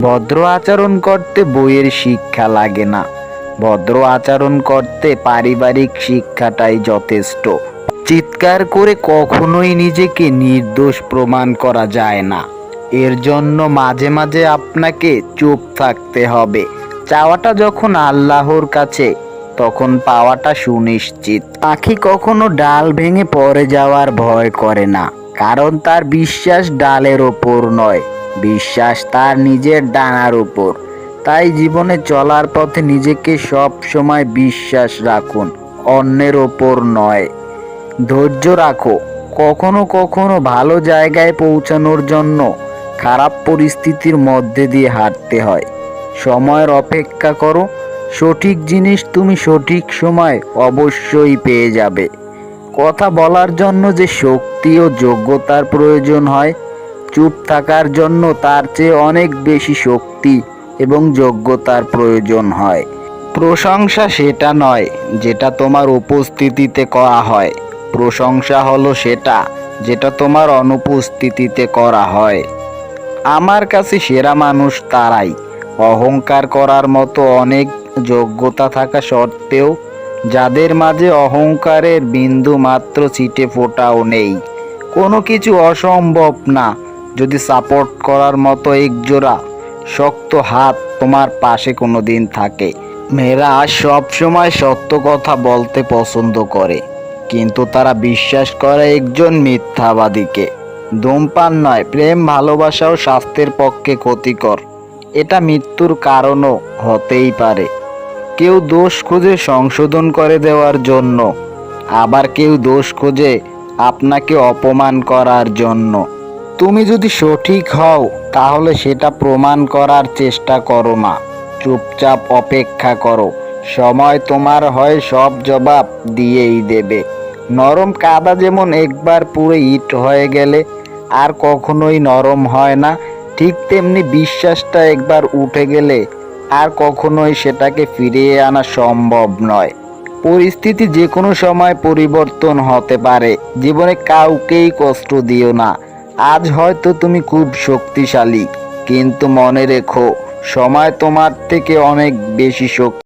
ভদ্র আচরণ করতে বইয়ের শিক্ষা লাগে না। ভদ্র আচরণ করতে পারিবারিক শিক্ষাটাই যথেষ্ট। চিৎকার করে কখনোই নিজেকে নির্দোষ প্রমাণ করা যায় না। এর জন্য মাঝে মাঝে আপনাকে চুপ থাকতে হবে। চাওয়াটা যখন আল্লাহর কাছে, তখন পাওয়াটা সুনিশ্চিত। পাখি কখনো ডাল ভেঙে পড়ে যাওয়ার ভয় করে না, কারণ তার বিশ্বাস ডালের ওপর নয়। বিশ্বাস তার নিজের ডানার উপর। তাই জীবনে চলার পথে নিজেকে সব সময় বিশ্বাস রাখুন, অন্যের ওপর নয়। ধৈর্য রাখো, কখনো কখনো ভালো জায়গায় পৌঁছানোর জন্য খারাপ পরিস্থিতির মধ্যে দিয়ে হাঁটতে হয়। সময়ের অপেক্ষা করো, সঠিক জিনিস তুমি সঠিক সময় অবশ্যই পেয়ে যাবে। কথা বলার জন্য যে শক্তি ও যোগ্যতার প্রয়োজন হয় চুপ থাকার জন্য তার চেয়ে অনেক বেশি শক্তি এবং যোগ্যতার প্রয়োজন হয়। প্রশংসা সেটা নয় যেটা তোমার উপস্থিতিতে করা হয়। প্রশংসা হলো সেটা যেটা তোমার অনুপস্থিতিতে করা হয়। আমার কাছে সেরা মানুষ তারাই। অহংকার করার মতো অনেক যোগ্যতা থাকা সত্ত্বেও যাদের মাঝে অহংকারের বিন্দু মাত্র ছিটে ফোটাও নেই। কোনো কিছু অসম্ভব না। যদি সাপোর্ট করার মতো একজোড়া শক্ত হাত তোমার পাশে কোনো দিন থাকে। মেয়েরা সব সময় সত্য কথা বলতে পছন্দ করে, কিন্তু তারা বিশ্বাস করে একজন মিথ্যাবাদীকে। ধূমপান নয়, প্রেম ভালোবাসাও স্বাস্থ্যের পক্ষে ক্ষতিকর। এটা মৃত্যুর কারণও হতেই পারে। কেউ দোষ খুঁজে সংশোধন করে দেওয়ার জন্য, আবার কেউ দোষ খুঁজে আপনাকে অপমান করার জন্য। তুমি যদি সঠিক হও, তাহলে সেটা প্রমাণ করার চেষ্টা করো না চুপচাপ অপেক্ষা করো। সময় তোমার হয় সব জবাব দিয়েই দেবে। নরম কাদা যেমন একবার পুরো ইট হয়ে গেলে, আর কখনোই নরম হয় না। ঠিক তেমনি বিশ্বাসটা একবার উঠে গেলে, আর কখনোই সেটাকে ফিরিয়ে আনা সম্ভব নয়। পরিস্থিতি যে কোনো সময় পরিবর্তন হতে পারে। জীবনে কাউকেই কষ্ট দিও না। আজ হয়তো তুমি খুব শক্তিশালী কিন্তু মনে রেখো সময় তোমার থেকে অনেক বেশি শক্তি।